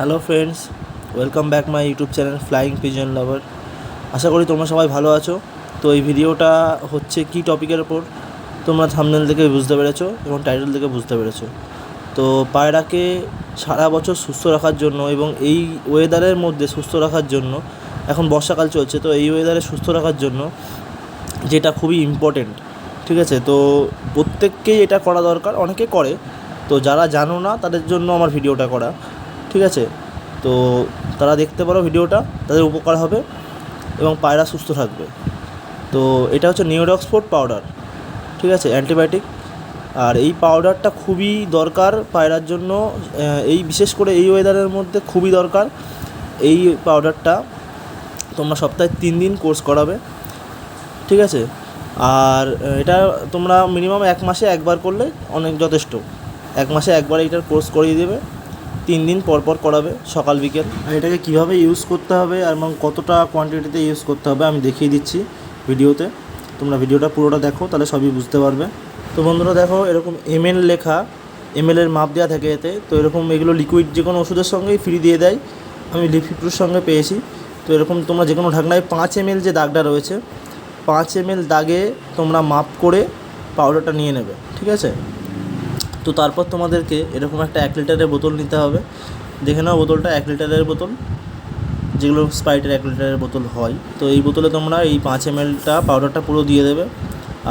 Hello friends, welcome back my YouTube channel flying pigeon lover. আশা করি তোমরা সবাই ভালো আছো। তো এই ভিডিওটা হচ্ছে কি টপিকের ওপর? তোমরা থামনেল থেকে বুঝতে পেরেছ এবং টাইটেল থেকে বুঝতে পেরেছ। তো পায়রাকে সারা বছর সুস্থ রাখার জন্য এবং এই ওয়েদারের মধ্যে সুস্থ রাখার জন্য, এখন বর্ষাকাল চলছে, তো এই ওয়েদারে সুস্থ রাখার জন্য যেটা খুবই ইম্পর্টেন্ট ঠিক আছে? তো প্রত্যেককেই এটা করা দরকার, অনেকে করে। তো যারা জানো না, তাদের জন্য আমার ভিডিওটা করা। ঠিক আছে? তো তারা দেখতে পারো ভিডিওটা, তাদের উপকার হবে এবং পায়রা সুস্থ থাকবে। তো এটা হচ্ছে নিউরক্সফোর্ড পাউডার, ঠিক আছে? অ্যান্টিবায়োটিক। আর এই পাউডারটা খুবই দরকার পায়রার জন্য এই বিশেষ করে এই ওয়েদারের মধ্যে খুবই দরকার এই পাউডারটা। তোমরা সপ্তাহে তিন দিন কোর্স করাবে, ঠিক আছে? আর এটা তোমরা মিনিমাম এক মাসে একবার করলে অনেক যথেষ্ট। এক মাসে একবার এইটার কোর্স করিয়ে দেবে। তিন দিন পর পর করাবে সকাল বিকেল। আর এটাকে কীভাবে ইউজ করতে হবে আর এবং কতটা কোয়ান্টিটিতে ইউজ করতে হবে আমি দেখিয়ে দিচ্ছি ভিডিওতে। তোমরা ভিডিওটা পুরোটা দেখো, তাহলে সবই বুঝতে পারবে। তো বন্ধুরা দেখো, এরকম এমএল লেখা এমএলের মাপ দেওয়া থাকে এতে। তো এরকম এগুলো লিকুইড যে কোনো ওষুধের সঙ্গেই ফ্রি দিয়ে দেয়। আমি লিফিপ্রুর সঙ্গে পেয়েছি। তো এরকম তোমরা যে কোনো ঢাকনায় পাঁচ এমএল যে দাগটা রয়েছে, পাঁচ এমএল দাগে তোমরা মাপ করে পাউডারটা নিয়ে নেবে, ঠিক আছে? তো তারপর তোমাদেরকে এরকম একটা এক লিটারের বোতল নিতে হবে। দেখে নাও বোতলটা, এক লিটারের বোতল। যেগুলো স্প্রাইটের এক লিটারের বোতল হয়। তো এই বোতলে তোমরা এই পাঁচ এমএলটা পাউডারটা পুরো দিয়ে দেবে।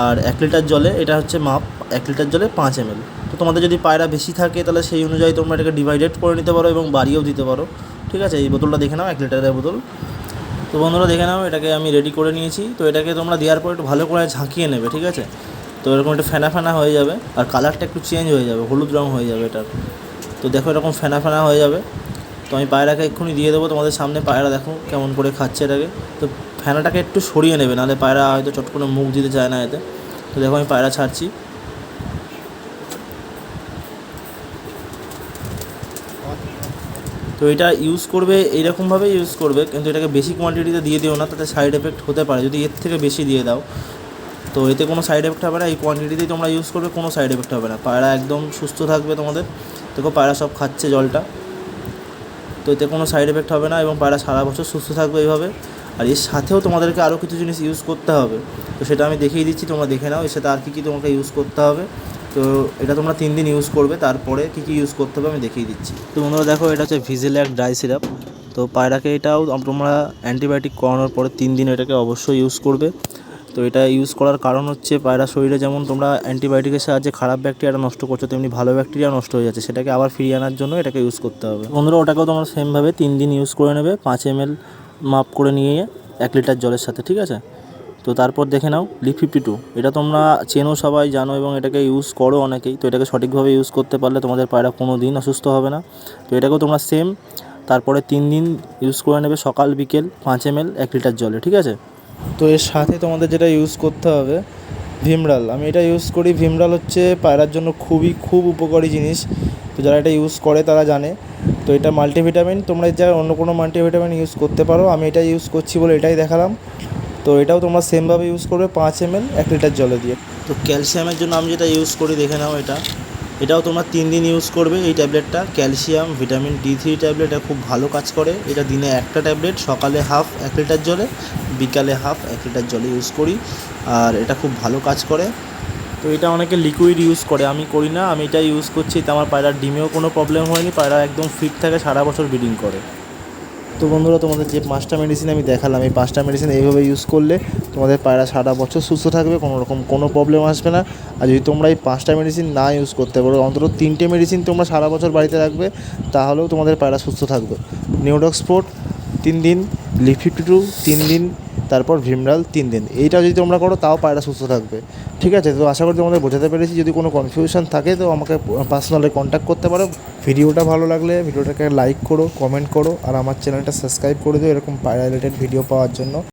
আর এক লিটার জলে, এটা হচ্ছে মাপ, এক লিটার জলে পাঁচ এমএল। তো তোমাদের যদি পায়রা বেশি থাকে, তাহলে সেই অনুযায়ী তোমরা এটাকে ডিভাইডেড করে নিতে পারো এবং বাড়িয়েও দিতে পারো। ঠিক আছে? এই বোতলটা দেখে নাও, এক লিটারের বোতল। তো বন্ধুরা, দেখে নাও, এটাকে আমি রেডি করে নিয়েছি। তো এটাকে তোমরা দেওয়ার পর একটু ভালো করে ঝাঁকিয়ে নেবে, ঠিক আছে? তো এরকম একটা ফেনা ফেনা হয়ে যাবে আর কালারটা একটু চেঞ্জ হয়ে যাবে, হলুদ রং হয়ে যাবে এটার। তো দেখো এরকম ফেনা ফেনা হয়ে যাবে। তো আমি পায়রাকে এক্ষুনি দিয়ে দেবো, তোমাদের সামনে পায়রা দেখো কেমন করে খাচ্ছে এটাকে। তো ফেনাটাকে একটু সরিয়ে নেবে, নাহলে পায়রা হয়তো চট করে মুখ দিতে চায় না এতে। তো দেখো আমি পায়রা ছাড়ছি। তো এটা ইউজ করবে এইরকমভাবে ইউজ করবে, কিন্তু এটাকে বেশি কোয়ান্টিটিতে দিয়ে দিও না, তাতে সাইড এফেক্ট হতে পারে। যদি এর থেকে বেশি দিয়ে দাও তো এতে কোনো সাইড এফেক্ট হবে না। এই কোয়ান্টিটিতেই তোমরা ইউজ করবে, কোনো সাইড এফেক্ট হবে না। পায়রা একদম সুস্থ থাকবে তোমাদের। দেখো পায়রা সব খাচ্ছে জলটা। তো এতে কোনো সাইড এফেক্ট হবে না এবং পায়রা সারা বছর সুস্থ থাকবে এইভাবে। আর এর সাথেও তোমাদেরকে আরও কিছু জিনিস ইউজ করতে হবে। তো সেটা আমি দেখিয়ে দিচ্ছি, তোমরা দেখে নাও। এর সাথে আর কী কী তোমাকে ইউজ করতে হবে। তো এটা তোমরা তিন দিন ইউজ করবে। তারপরে কী কী ইউজ করতে হবে আমি দেখিয়ে দিচ্ছি। তো বন্ধুরা দেখো, এটা হচ্ছে ভিজিল্যাক ড্রাই সিরাপ তো পায়রাকে এটাও তোমরা অ্যান্টিবায়োটিক করানোর পরে তিন দিন এটাকে অবশ্যই ইউজ করবে। তো এটা ইউজ করার কারণ হচ্ছে পায়রা শরীরে যেমন তোমরা অ্যান্টিবায়োটিকের সাহায্যে খারাপ ব্যাকটেরিয়া নষ্ট করছ, তেমনি ভালো ব্যাকটেরিয়া নষ্ট হয়ে যাচ্ছে। সেটাকে আবার ফিরিয়ে আনার জন্য এটাকে ইউজ করতে হবে। বন্ধুরা, ওটাকেও তোমরা সেমভাবে তিন দিন ইউজ করে নেবে, পাঁচ এম মাপ করে নিয়ে এক লিটার জলের সাথে, ঠিক আছে? তো তারপর দেখে নাও লিপ ফিফটি টু এটা তোমরা চেনো সবাই, জানো এবং এটাকে ইউজ করো অনেকেই। তো এটাকে সঠিকভাবে ইউজ করতে পারলে তোমাদের পায়রা কোনো দিন অসুস্থ হবে না। তো এটাকেও তোমরা সেম তারপরে তিন দিন ইউজ করে নেবে সকাল, বিকেল পাঁচ এম এক লিটার জলে, ঠিক আছে? তো এর সাথে তোমাদের যেটা ইউজ করতে হবে, ভিমরাল। আমি এটা ইউজ করি, ভিমরাল হচ্ছে পায়রার জন্য খুবই, খুব উপকারী জিনিস। তো যারা এটা ইউজ করে তারা জানে। তো এটা মাল্টিভিটামিন তোমরা জায়গায় অন্য কোনো মাল্টিভিটামিন ইউজ করতে পারো, আমি এটা ইউজ করছি বলে এটাই দেখালাম। তো এটাও তোমরা সেমভাবে ইউজ করবে, পাঁচ এম এক লিটার জলে দিয়ে। তো ক্যালসিয়ামের জন্য আমি যেটা ইউজ করি, দেখে নাও এটা। এটাও তোমরা তিন দিন ইউজ করবে এই ট্যাবলেটটা calcium vitamin D three tablet খুব ভালো কাজ করে। এটা দিনে একটা ট্যাবলেট সকালে হাফ এক লিটার জলে, বিকালে হাফ এক লিটার জলে ইউজ করি। আর এটা খুব ভালো কাজ করে। তো এটা অনেকে লিকুইড ইউজ করে, আমি করি না। আমি এটা ইউজ করছি, তো আমার পায়রার ডিমেও কোনো প্রবলেম হয়নি। পায়রা একদম ফিট থাকে, সারা বছর ব্রিডিং করে। তো বন্ধুরা, তোমাদের যে পাঁচটা মেডিসিন আমি দেখালাম, এই পাঁচটা মেডিসিন এইভাবে ইউজ করলে তোমাদের পায়রা সারা বছর সুস্থ থাকবে, কোনো রকম কোনো প্রবলেম আসবে না। আর যদি তোমরা এই পাঁচটা মেডিসিন না ইউজ করতে পারো, অন্তত তিনটে মেডিসিন তোমরা সারা বছর বাড়িতে রাখবে, তাহলেও তোমাদের পায়রা সুস্থ থাকবে। নিউডক্সপোর্ট তিন দিন ফিফটি টু তিন দিন তারপর ভিমরাল তিন দিন। এইটা যদি তোমরা করো, তাও পায়রা সুস্থ থাকবে। ঠিক আছে? তো আশা করি তোমাদের বোঝাতে পেরেছি। যদি কোনো কনফিউশন থাকে, তো আমাকে পার্সোনালি কন্ট্যাক্ট করতে পারো। ভিডিওটা ভালো লাগলে ভিডিওটাকে লাইক করো কমেন্ট করো, আর আমার চ্যানেলটা সাবস্ক্রাইব করে দিও এরকম পায়রা রিলেটেড ভিডিও পাওয়ার জন্য।